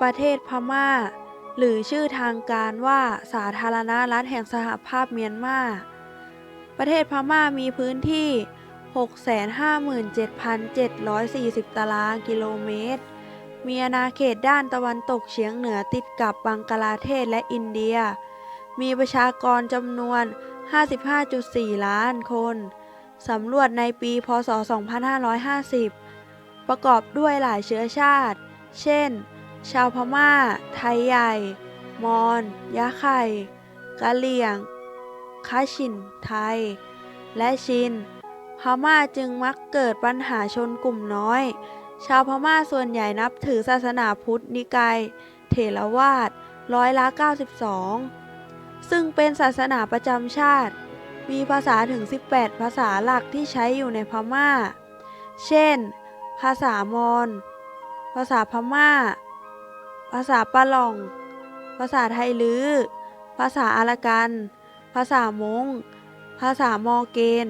ประเทศพม่า หรือชื่อทางการว่าสาธารณรัฐแห่งสหภาพเมียนมา ประเทศพม่ามีพื้นที่ 657,740 ตารางกิโลเมตร มีอาณาเขตด้านตะวันตกเฉียงเหนือติดกับบังกลาเทศและอินเดีย มีประชากรจำนวน 55.4 ล้านคนสำรวจในปี พศ 2550 ประกอบด้วยหลายเชื้อชาติ เช่น ชาวพม่า ไทยใหญ่ มอญยะไข่กะเหรี่ยงคาชิน ไทย และชิน พม่าจึงมักเกิดปัญหาชนกลุ่มน้อย ชาวพม่าส่วนใหญ่นับถือศาสนาพุทธนิกายเถรวาทร้อยละ92 ซึ่งเป็นศาสนาประจำชาติ มีภาษาถึง 18 ภาษาหลักที่ใช้อยู่ในพม่า เช่น ภาษามอญ ภาษาพม่า ภาษาปะหล่อง ภาษาไทยลื้อ ภาษาอารากัน ภาษามง ภาษามอเกน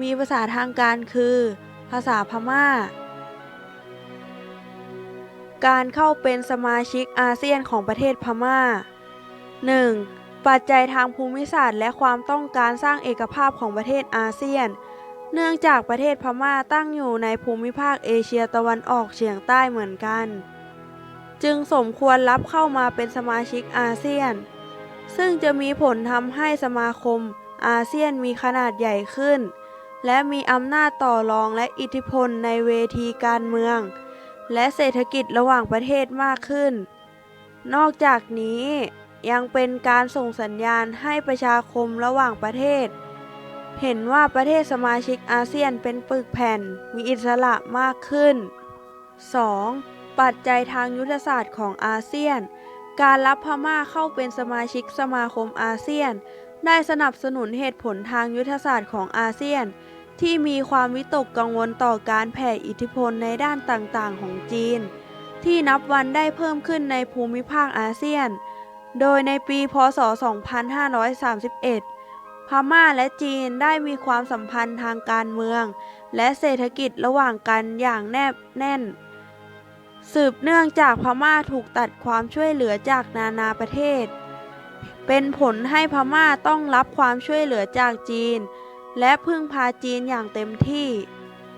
มีภาษาทางการคือ ภาษาพม่า การเข้าเป็นสมาชิกอาเซียนของประเทศพม่า 1. ปัจจัยทางภูมิศาสตร์และความต้องการสร้างเอกภาพของประเทศอาเซียน เนื่องจากประเทศพม่าตั้งอยู่ในภูมิภาคเอเชียตะวันออกเฉียงใต้เหมือนกัน จึงสมควรรับเข้ามาเป็นสมาชิกอาเซียน ซึ่งจะมีผลทำให้สมาคมอาเซียนมีขนาดใหญ่ขึ้น และมีอำนาจต่อรองและอิทธิพลในเวทีการเมือง และเศรษฐกิจระหว่างประเทศมากขึ้น นอกจากนี้ยังเป็นการส่งสัญญาณให้ประชาคมระหว่างประเทศ เห็นว่าประเทศสมาชิกอาเซียนเป็นปึกแผ่นมีอิสระมากขึ้น 2. ปัจจัยทางยุทธศาสตร์ของอาเซียน การรับพม่าเข้าเป็นสมาชิกสมาคมอาเซียน ได้สนับสนุนเหตุผลทางยุทธศาสตร์ของอาเซียน ที่มีความวิตกกังวลต่อการแผ่อิทธิพลในด้านต่างๆ ของจีน ที่นับวันได้เพิ่มขึ้นในภูมิภาคอาเซียน โดยในปี พศ 2531พม่าและจีนได้มีความสัมพันธ์ทางการเมือง และเศรษฐกิจระหว่างกันอย่างแนบแน่น สืบเนื่องจากพม่าถูกตัดความช่วยเหลือจากนานาประเทศ เป็นผลให้พม่าต้องรับความช่วยเหลือจากจีน และพึ่งพาจีนอย่างเต็มที่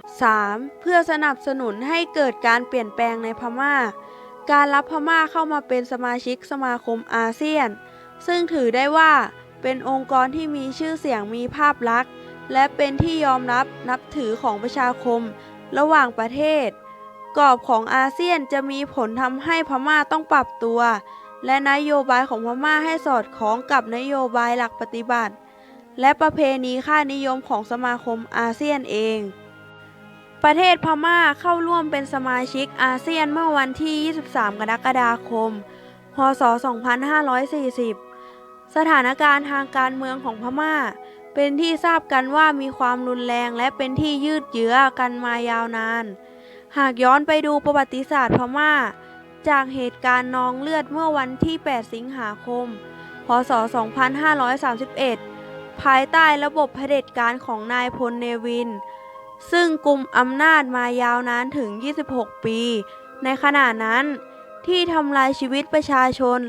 3. เพื่อสนับสนุนให้เกิดการเปลี่ยนแปลงในพม่า การรับพม่าเข้ามาเป็นสมาชิกสมาคมอาเซียน ซึ่งถือได้ว่าเป็นองค์กรที่มีชื่อเสียงมีภาพลักษณ์ และเป็นที่ยอมรับนับถือของประชาคมระหว่างประเทศ กรอบของอาเซียนจะมีผลทำให้พม่าต้องปรับตัว และนโยบายของพม่าให้สอดคล้องกับนโยบายหลักปฏิบัติ และประเพณีค่านิยมของสมาคมอาเซียนเอง ประเทศพม่าเข้าร่วมเป็นสมาชิกอาเซียนเมื่อวันที่ 23 กรกฎาคม พศ 2540 สถานการณ์ทางการเมืองของพม่าเป็นที่ทราบกันว่ามีความรุนแรงและเป็นที่ยืดเยื้อกันมายาวนาน หากย้อนไปดูประวัติศาสตร์พม่า จากเหตุการณ์นองเลือดเมื่อวันที่ 8 สิงหาคม พศ 2531 ภายใต้ระบบเผด็จการของนายพลเนวิน ซึ่งกลุ่มอำนาจมายาวนานถึง 26 ปี ในขณะนั้นที่ทำลายชีวิตประชาชน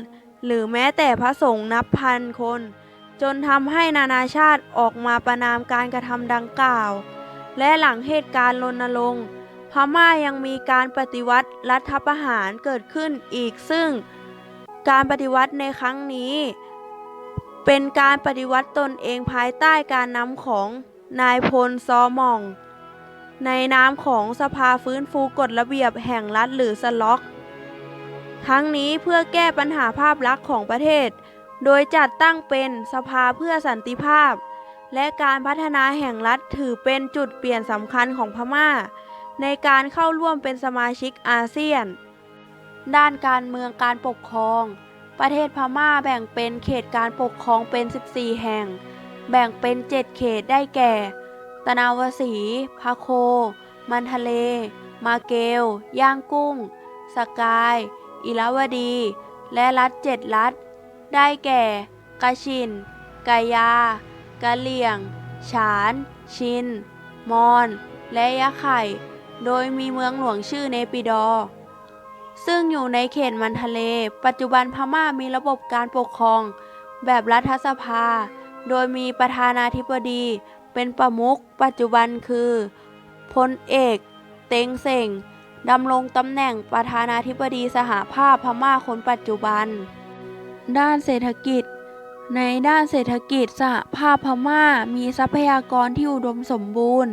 หรือแม้แต่พระสงฆ์นับพันคน จนทำให้นานาชาติออกมาประนามการกระทำดังกล่าว และหลังเหตุการณ์รณรงค์ พม่ายังมีการปฏิวัติรัฐประหารเกิดขึ้นอีกซึ่งการปฏิวัติในครั้งนี้ เป็นการปฏิวัติตนเองภายใต้การนำของนายพลซอมอง ในนามของสภาฟื้นฟูกฎระเบียบแห่งรัฐหรือสล็อกทั้งนี้เพื่อแก้ปัญหาภาพลักษณ์ของประเทศ โดยจัดตั้งเป็นสภาเพื่อสันติภาพ และการพัฒนาแห่งรัฐถือเป็นจุดเปลี่ยนสำคัญของพม่า ในการเข้าร่วมเป็นสมาชิกอาเซียน ด้านการเมืองการปกครอง ประเทศพม่าแบ่งเป็นเขตการปกครองเป็น 14 แห่ง แบ่งเป็น 7 เขตได้แก่ตะนาวสีพะโค มันทะเล มาเกล ย่างกุ้ง สกาย อิลาวดี และรัฐเจ็ดรัฐ ได้แก่กะชิน กายากะเหลี่ยง ฉาน ชิน มอน และยะไข่ โดยมีเมืองหลวงชื่อเนปิดอร์ซึ่งอยู่ในเขตมันทะเล ปัจจุบันพม่ามีระบบการปกครอง แบบรัฐสภา โดยมีประธานาธิบดี เป็นประมุข ปัจจุบันคือพลเอก เต็งเส่งดำรงตำแหน่งประธานาธิบดีสหภาพพม่าคนปัจจุบัน ด้านเศรษฐกิจ ในด้านเศรษฐกิจสหภาพพม่ามีทรัพยากรที่อุดมสมบูรณ์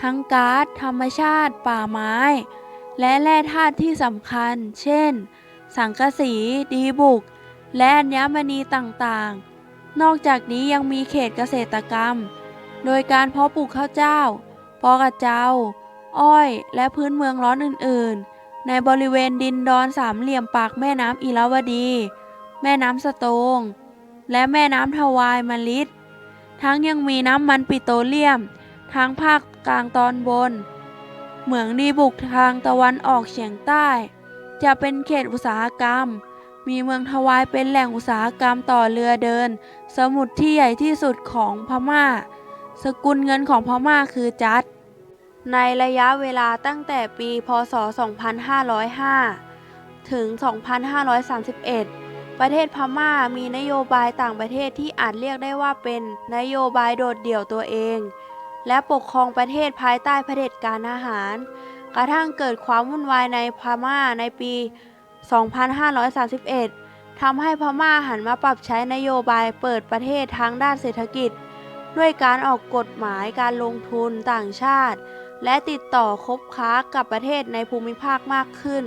ทั้งก๊าซธรรมชาติป่าไม้ และแร่ธาตุที่สำคัญ เช่น สังกะสี ดีบุก และอัญมณีต่างๆ นอกจากนี้ยังมีเขตเกษตรกรรม โดยการเพาะปลูกข้าวเจ้า ปอกระเจ้า อ้อย และพื้นเมืองร้อนอื่น ๆ ในบริเวณดินดอนสามเหลี่ยมปากแม่น้ำอิราวดี แม่น้ำสโตง และแม่น้ำทวายมลิดทั้งยังมีน้ำมันปิโตรเลียม ทางภาคกลางตอนบน เหมืองดีบุกทางตะวันออกเฉียงใต้ จะเป็นเขตอุตสาหกรรม มีเมืองทวายเป็นแหล่งอุตสาหกรรมต่อเรือเดิน สมุทรที่ใหญ่ที่สุดของพม่า สกุลเงินของพม่าคือจัด ในระยะเวลาตั้งแต่ปีพศ 2505 ถึง 2531ประเทศพม่ามีนโยบายต่างประเทศที่อาจเรียกได้ว่าเป็นนโยบายโดดเดี่ยวตัวเอง และปกครองประเทศภายใต้เผด็จการอาหาร กระทั่งเกิดความวุ่นวายในพม่าในปี 2531 ทำให้พม่าหันมาปรับใช้นโยบายเปิดประเทศทางด้านเศรษฐกิจ ด้วยการออกกฎหมายการลงทุนต่างชาติ และติดต่อคบค้ากับประเทศในภูมิภาคมากขึ้น